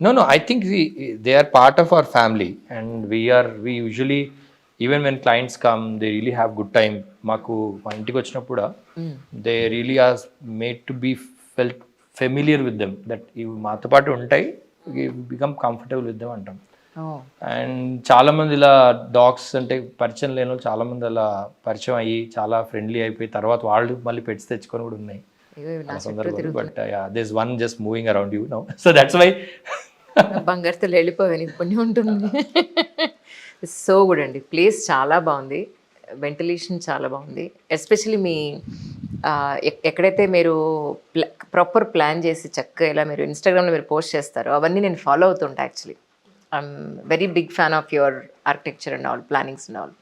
No, no. I think we, they are part of our family, and we are we usually even when clients come, they really have good time. మాకు మా ఇంటికి వచ్చినప్పుడు they really are made to be felt familiar with them that ఇవి మాతో పాటు ఉంటాయి become comfortable with them అంటాం and చాలా మంది ఇలా డాగ్స్ అంటే పరిచయం లేని వాళ్ళు చాలా మంది అలా పరిచయం అయ్యి చాలా ఫ్రెండ్లీ అయిపోయి తర్వాత వాళ్ళు మళ్ళీ పెట్స్ తెచ్చుకొని కూడా ఉన్నాయి but this one just moving around you now so that's why బంగారుతో వెళ్ళిపోయాను పుణ్యం ఉంటుంది. సో గుడ్ అండి. ప్లేస్ చాలా బాగుంది. వెంటిలేషన్ చాలా బాగుంది. ఎస్పెషలీ మీ ఎక్కడైతే మీరు ప్రాపర్ ప్లాన్ చేసి చక్కగా ఇలా మీరు ఇన్స్టాగ్రామ్లో మీరు పోస్ట్ చేస్తారో అవన్నీ నేను follow అవుతుంటా actually I'm very big fan of your architecture and all plannings and all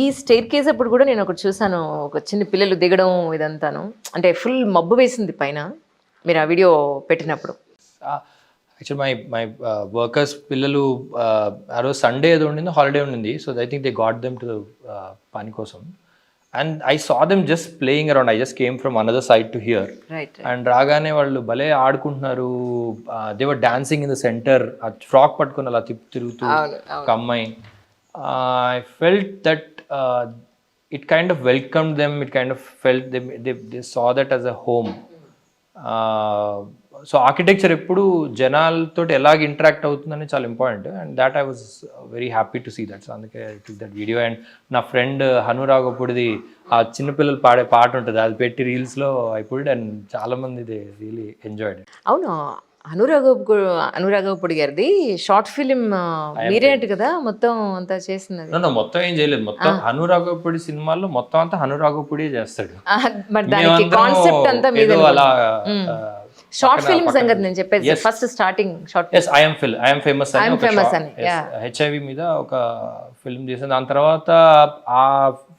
ఈ స్టేట్ కేస్ అప్పుడు కూడా నేను ఒకటి చూసాను ఒక చిన్న పిల్లలు దిగడం ఇదంతాను. అంటే ఫుల్ మబ్బు వేసింది పైన. మీరు ఆ వీడియో పెట్టినప్పుడు. యాక్చువల్ మై మై వర్కర్స్ పిల్లలు ఆ రోజు సండే ఏదో ఉండింది హాలిడే ఉండింది. So I think they got them to పని కోసం. And I saw them just playing around I just came from another side to here and రాగానే వాళ్ళు భలే ఆడుకుంటున్నారు. They were dancing in the centre ఆ ఫ్రాక్ పట్టుకుని అలా తిప్పు తిరుగుతూ ఒక అమ్మాయి I felt that it kind of welcome them it kind of felt they saw that as a home so architecture ఎప్పుడు జనాలతో ఎలాగ ఇంటరాక్ట్ అవుతుందని చాలా important and that I was very happy to see that so అందుకే I took that video and నా friend హనురాగప్పుడిది ఆ చిన్నపిల్లలు పాడే పాట ఉంటుంది అది పెట్టి రీల్స్లో ఐ పుడ్ అండ్ చాలామంది దే రియలీ ఎంజాయ్డ్ అవును. అనురాగపు అనురాగపుడి గారిది. షార్ట్ ఫిలిం మీరేంటి కదా మొత్తం అంతా చేసినది. మొత్తం ఏం చేయలేదు. మొత్తం హనురాగపుడి సినిమాల్లో మొత్తం అంతా హనురాగపుడి చేస్తాడు. కాన్సెప్ట్ అంతా మీద అలా షార్ట్ ఫిల్మ్ సంగతి నేను చెప్పేది first starting short yes I'm fill I'm famous ఒక famous అని, హెచ్ఐవి మీద ఒక ఫిల్మ్ చేసాను దాని తర్వాత ఆ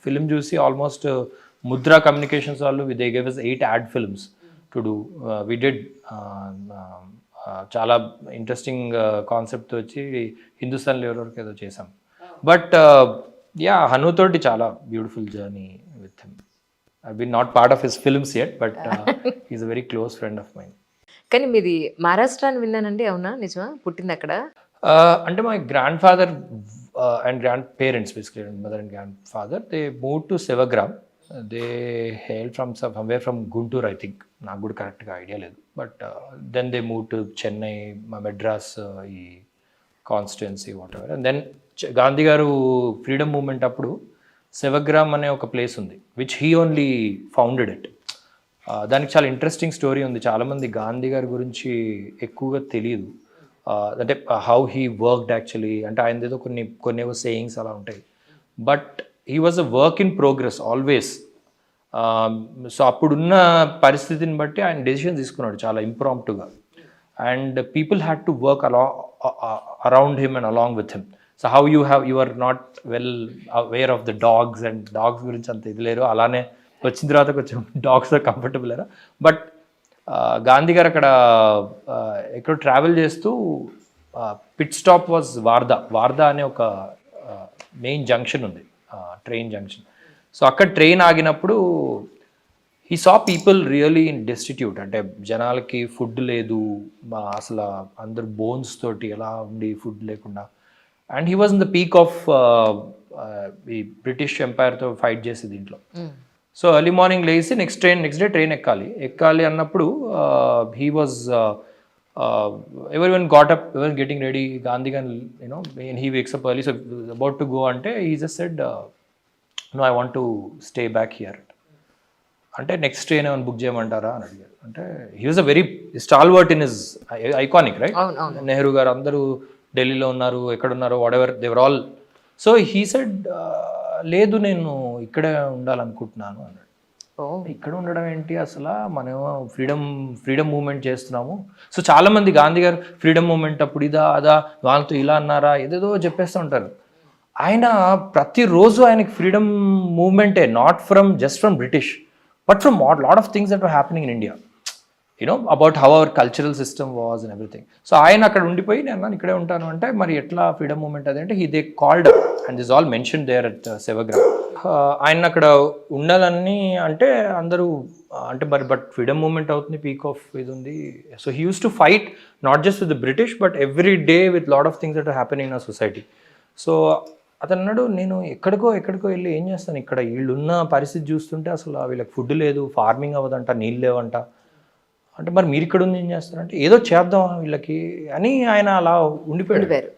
ఫిల్మ్ చూసి ఆల్మోస్ట్ ముద్రా కమ్యూనికేషన్స్ వాళ్ళు they gave eight ad films to do we did చాలా ఇంట్రెస్టింగ్ కాన్సెప్ట్ వచ్చి హిందుస్థాన్లో ఎవరెవరికి ఏదో చేసాం. బట్ యా హనుతోటి చాలా beautiful journey with him I been not part of his films yet but is a very close friend of mind కానీ మీది మహారాష్ట్ర అని విన్నానండి అవునా? నిజమా? పుట్టింది అక్కడ? అంటే my grand father and grand parents basically mother and grand father they move to Shivagram they hail from somewhere from Guntur I think. నాకు కూడా కరెక్ట్గా ఐడియా లేదు. But then they move to Chennai మా మెడ్రాస్ uh, ఈ constituency whatever and then Gandhi garu freedom movement అప్పుడు శివగ్రామ్ అనే ఒక place ఉంది which he only founded it దానికి చాలా ఇంట్రెస్టింగ్ స్టోరీ ఉంది. చాలామంది గాంధీ గారి గురించి ఎక్కువగా తెలియదు uh, అంటే హౌ హీ వర్క్డ్ యాక్చువల్లీ అంటే ఆయన ఏదో కొన్ని కొన్ని సేయింగ్స్ అలా ఉంటాయి. But he was a work in progress always so అప్పుడున్న పరిస్థితిని బట్టి ఆయన డెసిషన్ తీసుకున్నాడు చాలా ఇంప్రాంప్టుగా and people had to work అలా around him and along with him so how you have you are not well aware of the dogs and dogs గురించి అంత ఇది లేరు. అలానే వచ్చిన తర్వాత కొంచెం డాగ్స్ కంఫర్టబుల్ లేరా? బట్ గాంధీ గారు అక్కడ ఎక్కడో ట్రావెల్ చేస్తూ pit stop was Wardha Wardha అనే ఒక మెయిన్ జంక్షన్ ఉంది. ట్రైన్ జంక్షన్ సో అక్కడ ట్రైన్ ఆగినప్పుడు ఈ saw people really in destitute అంటే జనాలకి ఫుడ్ లేదు. మా అసలు అందరు బోన్స్ తోటి ఎలా ఉండి ఫుడ్ లేకుండా. And he was in the peak of ఈ బ్రిటిష్ ఎంపైర్తో ఫైట్ చేసి దీంట్లో. సో ఎర్లీ మార్నింగ్ లేచి next train next day train ఎక్కాలి. ఎక్కాలి అన్నప్పుడు he was every one got up every getting ready Gandhi gone you know he wakes up early so about to go అంటే he just said no I want to stay back here అంటే next train ఏమైనా book చేయమంటారా అని అడిగారు. అంటే he was a very stalwart in his iconic right Nehru garu అందరూ ఢిల్లీలో ఉన్నారు ఎక్కడున్నారు whatever they were all so he said లేదు నేను ఇక్కడే ఉండాలనుకుంటున్నాను అన్నాడు. ఇక్కడ ఉండడం ఏంటి? అసలు మనం ఫ్రీడమ్ ఫ్రీడమ్ మూవ్మెంట్ చేస్తున్నాము. సో చాలా మంది గాంధీ గారు ఫ్రీడమ్ మూవ్మెంట్ అప్పుడు ఇదా అదా వాళ్ళతో ఇలా అన్నారా? ఏదేదో చెప్పేస్తూ ఉంటారు. ఆయన ప్రతిరోజు ఆయనకి freedom మూవ్మెంటే not from just from British but from lot of things that are happening in India you know about how our cultural system was and everything so ఆయన అక్కడ ఉండిపోయి నేను ఇక్కడే ఉంటాను. అంటే మరి ఎట్లా ఫ్రీడమ్ మూమెంట్ అది? అంటే he they called and this all mention there at Sevagram ఆయన అక్కడ ఉండాలని అంటే అందరూ uh, అంటే మరి బట్ ఫ్రీడమ్ మూమెంట్ అవుతుంది పీక్ ఆఫ్ ఇది ఉంది. So he use to fight not just with the British but every day with lot of things that happen in a society so అతను అన్నాడు నేను ఎక్కడికో ఎక్కడికో వెళ్ళి ఏం చేస్తాను? ఇక్కడ వీళ్ళున్న పరిస్థితి చూస్తుంటే అసలు వీళ్ళకి ఫుడ్ లేదు ఫార్మింగ్ అవ్వదంట నీళ్ళు లేవంట. అంటే మరి మీరు ఇక్కడ ఉంది ఏం చేస్తారంటే ఏదో చేద్దాం వీళ్ళకి అని ఆయన అలా ఉండిపోయాడు. ఉండిపోయారు.